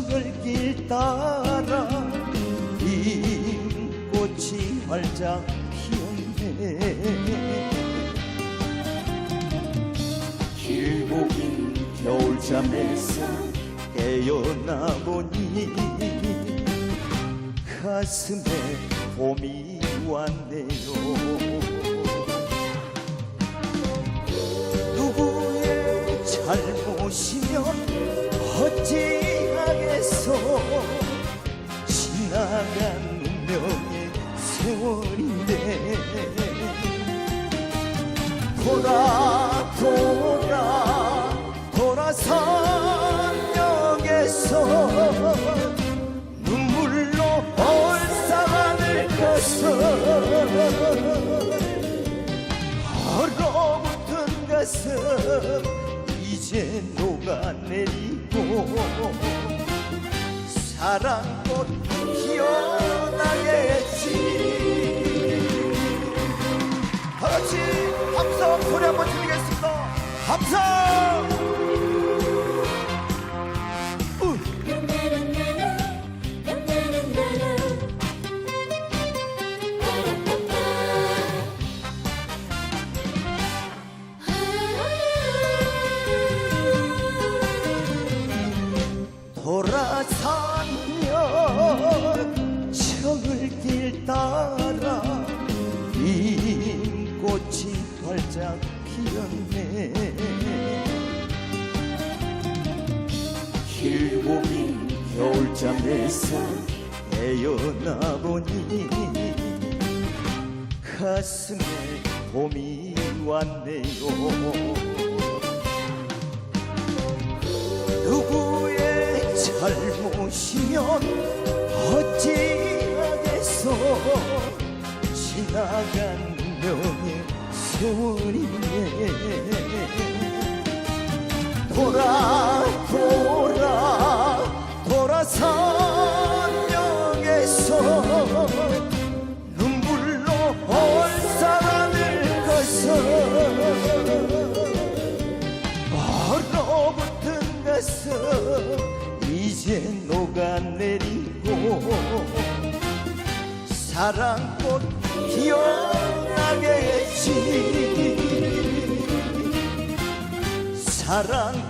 저글길 따라 빈 꽃이 활짝 피었네. 길고 긴 겨울잠에서 깨어나 보니 가슴에 봄이 왔네요. 누구의 잘못이 돌아 돌아 돌아선 역에서 눈물로 얼싸안을 것을 얼어붙은 가슴 이제 녹아내리고 사랑꽃 피어 소리 한번 드리겠습니다. 꽃이 활짝 피었네. 길고 긴 겨울잠에서 깨어나 보니 가슴에 봄이 왔네요. 누구의 잘못이면 어찌하겠어 지나간 세월이네. 돌아 돌아 돌아선 역에서 눈물로 얼싸안을 것을 얼어붙은 가슴 이제 녹아내리고 사랑꽃 피어나겠지. 사랑꽃 피어